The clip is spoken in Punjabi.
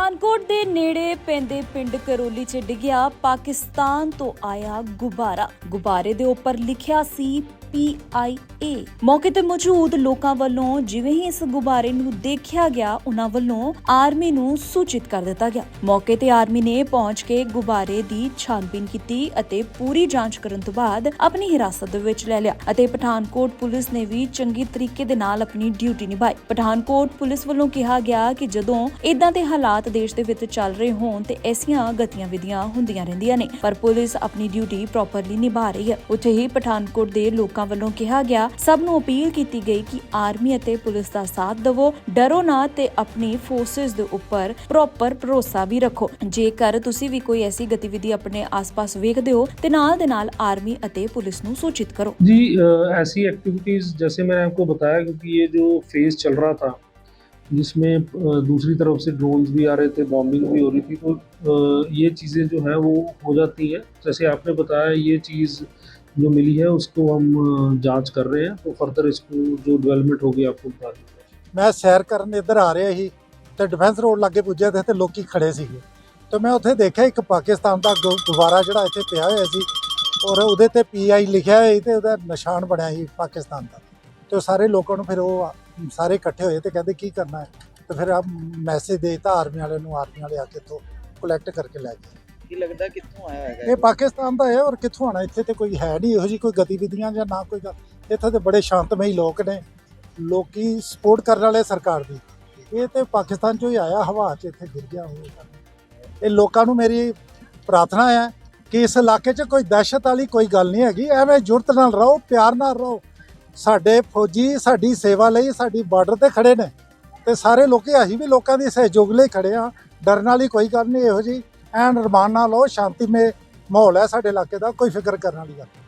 ਪਠਾਨਕੋਟ ਦੇ ਨੇੜੇ ਪੈਂਦੇ ਪਿੰਡ ਕਰੋਲੀ 'ਚ ਡਿੱਗਿਆ ਪਾਕਿਸਤਾਨ ਤੋਂ ਆਇਆ ਗੁਬਾਰਾ। ਗੁਬਾਰੇ ਦੇ ਉੱਪਰ ਲਿਖਿਆ ਸੀ PIA ਮੌਕੇ ਤੇ ਮੌਜੂਦ ਲੋਕਾਂ ਵੱਲੋਂ ਜਿਵੇਂ ਹੀ ਇਸ ਗੁਬਾਰੇ ਨੂੰ ਦੇਖਿਆ ਗਿਆ, ਉਹਨਾਂ ਵੱਲੋਂ ਆਰਮੀ ਨੂੰ ਸੂਚਿਤ ਕਰ ਦਿੱਤਾ ਗਿਆ। ਮੌਕੇ ਤੇ ਆਰਮੀ ਨੇ ਪਹੁੰਚ ਕੇ ਗੁਬਾਰੇ ਦੀ ਛਾਨਬੀਨ ਕੀਤੀ ਅਤੇ ਪੂਰੀ ਜਾਂਚ ਕਰਨ ਤੋਂ ਬਾਅਦ ਆਪਣੀ ਹਿਰਾਸਤ ਦੇ ਵਿੱਚ ਲੈ ਲਿਆ ਅਤੇ ਪਠਾਨਕੋਟ ਪੁਲਿਸ ਨੇ ਵੀ ਚੰਗੀ ਤਰੀਕੇ ਦੇ ਨਾਲ ਆਪਣੀ ਡਿਊਟੀ ਨਿਭਾਈ। ਪਠਾਨਕੋਟ ਪੁਲਿਸ ਵੱਲੋਂ ਕਿਹਾ ਗਿਆ ਕਿ ਜਦੋਂ ਇਦਾਂ ਦੇ ਹਾਲਾਤ ਦੇਸ਼ ਦੇ ਵਿੱਚ ਚੱਲ ਰਹੇ ਹੋਣ ਤੇ ਐਸੀਆਂ ਗਤੀਵਿਧੀਆਂ ਹੁੰਦੀਆਂ ਰਹਿੰਦੀਆਂ ਨੇ ਪਰ ਪੁਲਿਸ ਆਪਣੀ ਡਿਊਟੀ ਪ੍ਰੋਪਰਲੀ ਨਿਭਾ ਰਹੀ ਹੈ ਉੱਥੇ ਹੀ ਪਠਾਨਕੋਟ ਦੇ ਲੋਕਾਂ ਵੱਲੋਂ ਕਿਹਾ ਗਿਆ ਸਭ ਨੂੰ ਅਪੀਲ ਕੀਤੀ ਗਈ ਕਿ ਆਰਮੀ ਅਤੇ ਪੁਲਿਸ ਦਾ ਸਾਥ ਦਿਵੋ ਡਰੋ ਨਾ ਤੇ ਆਪਣੀ ਫੋਰਸਸ ਦੇ ਉੱਪਰ ਪ੍ਰੋਪਰ ਭਰੋਸਾ ਵੀ ਰੱਖੋ ਜੇਕਰ ਤੁਸੀਂ ਵੀ ਕੋਈ ਐਸੀ ਗਤੀਵਿਧੀ ਆਪਣੇ ਆਸ-ਪਾਸ ਵੇਖਦੇ ਹੋ ਤੇ ਨਾਲ ਦੇ ਨਾਲ ਆਰਮੀ ਅਤੇ ਪੁਲਿਸ ਨੂੰ ਸੂਚਿਤ ਕਰੋ जी अ, ऐसी एक्टिविटीज़ जैसे मैंने आपको बताया क्योंकि ये जो फेज़ चल रहा था जिसमें अ, दूसरी तरफ से ड्रोन्स भी आ रहे थे बॉम्बिंग भी हो रही थी तो अ, ये चीज़ें जो है वो हो जाती है जैसे आपने बताया ये चीज़ जो मिली है उसको हम अ, जांच कर रहे हैं तो फर्दर इसको जो डेवलपमेंट होगी आपको बता देंगे ਮੈਂ ਸੈਰ ਕਰਨ ਇੱਧਰ ਆ ਰਿਹਾ ਸੀ ਤੇ ਡਿਫੈਂਸ ਰੋਡ ਲਾਗੇ ਪੁੱਜਿਆ ਤੇ ਇੱਥੇ ਲੋਕੀ ਖੜੇ ਸੀਗੇ ਤੇ ਮੈਂ ਉੱਥੇ ਦੇਖਿਆ ਇੱਕ ਪਾਕਿਸਤਾਨ ਦਾ ਗੁ- ਗੁਬਾਰਾ ਜਿਹੜਾ ਇੱਥੇ ਪਿਆ ਹੋਇਆ ਸੀ ਔਰ ਉਹਦੇ ਤੇ ਪੀਆਈ ਲਿਖਿਆ ਹੋਇਆ ਸੀ ਤੇ ਉਹਦਾ ਨਿਸ਼ਾਨ ਬਣਿਆ ਸੀ ਪਾਕਿਸਤਾਨ ਦਾ ਤੇ ਉਹ ਸਾਰੇ ਲੋਕਾਂ ਨੂੰ ਫਿਰ ਉਹ ਆ- ਸਾਰੇ ਇਕੱਠੇ ਹੋਏ ਤੇ ਕਹਿੰਦੇ ਕੀ ਕਰਨਾ ਹੈ? ਤੇ ਫਿਰ ਆ ਮੈਸੇਜ ਦੇਤਾ ਆਰਮੀ ਵਾਲਿਆਂ ਨੂੰ ਆਰਮੀ ਵਾਲੇ ਆ ਕੇ ਤੋਂ ਕਲੈਕਟ ਕਰਕੇ ਲੈ ਗਏ। ਕੀ ਲੱਗਦਾ ਕਿੱਥੋਂ ਆਇਆ ਹੈਗਾ ਇਹ ਪਾਕਿਸਤਾਨ ਦਾ ਹੈ ਔਰ ਕਿੱਥੋਂ ਆਣਾ ਇੱਥੇ ਤੇ ਕੋਈ ਹੈ ਨਹੀਂ ਇਹੋ ਜੀ ਕੋਈ ਗਤੀਵਿਧੀਆਂ ਜਾਂ ਨਾ ਕੋਈ ਗੱਲ। ਇੱਥੇ ਤੇ ਬੜੇ ਸ਼ਾਂਤਮਈ ਲੋਕ ਨੇ। ਲੋਕੀ ਸਪੋਰਟ ਕਰਨ ਵਾਲੇ ਸਰਕਾਰ ਦੀ। ਇਹ ਤੇ ਪਾਕਿਸਤਾਨ ਚੋਂ ਹੀ ਆਇਆ ਹਵਾ 'ਚ ਇੱਥੇ ਗਿਰ ਗਿਆ ਹੋਵੇਗਾ ਇਹ ਲੋਕਾਂ ਨੂੰ ਮੇਰੀ ਪ੍ਰਾਰਥਨਾ ਹੈ ਕਿ ਇਸ ਇਲਾਕੇ 'ਚ ਕੋਈ ਦਹਿਸ਼ਤ ਵਾਲੀ ਕੋਈ ਗੱਲ ਨਹੀਂ ਹੈਗੀ। ਐਵੇਂ ਜੁਰਤ ਨਾਲ ਰਹੋ ਪਿਆਰ ਨਾਲ ਰਹੋ। ਸਾਡੇ ਫੌਜੀ ਸਾਡੀ ਸੇਵਾ ਲਈ ਸਾਡੀ ਬਾਰਡਰ ਤੇ ਖੜੇ ਨੇ ਤੇ ਸਾਰੇ ਲੋਕੀ, ਅਸੀਂ ਵੀ ਲੋਕਾਂ ਦੀ ਸਹਿਯੋਗ ਲਈ ਖੜੇ ਆ ਡਰਨ ਵਾਲੀ ਕੋਈ ਗੱਲ ਨਹੀਂ, ਇਹੋ ਜੀ ਐਨ ਰਮਾਨ ਨਾਲ ਲਓ ਸ਼ਾਂਤੀਮੇ ਮਾਹੌਲ ਹੈ ਸਾਡੇ ਇਲਾਕੇ ਦਾ, ਕੋਈ ਫਿਕਰ ਕਰਨ ਵਾਲੀ ਗੱਲ ਨਹੀਂ।